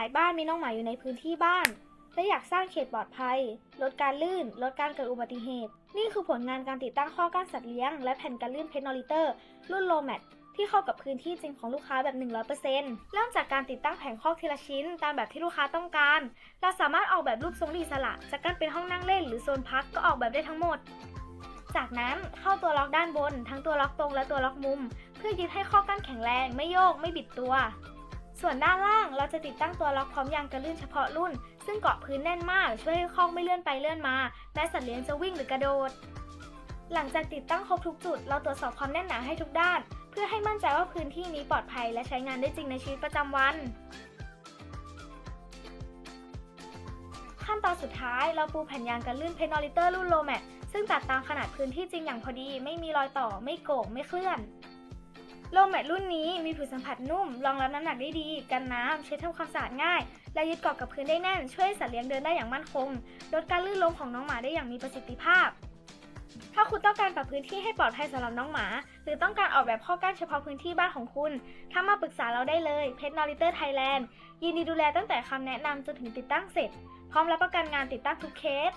ายบ้านมีน้องหมาอยู่ในพื้นที่บ้าน และอยากสร้างเขตปลอดภัย ลดการลื่น ลดการเกิดอุบัติเหตุ นี่คือผลงานการติดตั้งข้อกั้นสัตว์เลี้ยง และแผ่นกันลื่นเพชรนอริเตอร์รุ่นโลแมทที่เข้ากับพื้นที่จริงของลูกค้าแบบ 100%เริ่มจากการติดตั้งแผงคอกทีละชิ้น ตามแบบที่ลูกค้าต้องการ เราสามารถออกแบบรูปทรงดีสละจะกั้นเป็นห้องนั่งเล่นหรือโซนพักก็ออกแบบได้ทั้งหมด จากนั้นเข้าตัวล็อกด้านบน ทั้งตัวล็อกตรงและตัวล็อกมุม เพื่อยึดให้ข้อกั้นแข็งแรงไม่โยกไม่บิดตัว ส่วนด้านล่างเราจะติดตั้งตัวล็อกพร้อมยางกันลื่นเฉพาะรุ่น ซึ่งเกาะพื้นแน่นมาก ช่วยให้ข้องไม่เลื่อนไปเลื่อนมาแม้สัตว์เลี้ยงจะวิ่งหรือกระโดด หลังจากติดตั้งครบทุกจุด เราตรวจสอบความแน่นหนาให้ทุกด้าน เพื่อให้มั่นใจว่าพื้นที่นี้ปลอดภัยและใช้งานได้จริงในชีวิตประจำวัน ขั้นตอนสุดท้ายเราปูแผ่นยางกันลื่นเพนอลิเตอร์รุ่นโลแมทซึ่งตัดตามขนาดพื้นที่จริงอย่างพอดี ไม่มีรอยต่อไม่โก่งไม่เคลื่อน โลแมทรุ่นนี้มีผิวสัมผัสนุ่ม รองรับน้ำหนักได้ดี กันน้ำเช็ดทำความสะอาดง่าย และยึดเกาะกับพื้นได้แน่น ช่วยสัตว์เลี้ยงเดินได้อย่างมั่นคง ลดการลื่นล้มของน้องหมาได้อย่างมีประสิทธิภาพ ถ้าคุณต้องการปรับพื้นที่ให้ปลอดภัยสำหรับน้องหมา หรือต้องการออกแบบข้อกั้นเฉพาะพื้นที่บ้านของคุณ ถ้ามาปรึกษาเราได้เลยเพชรนอริเตอร์ไทยแลนด์ยินดีดูแลตั้งแต่คำแนะนำจนถึงติดตั้งเสร็จ พร้อมรับประกันงานติดตั้งทุกเคส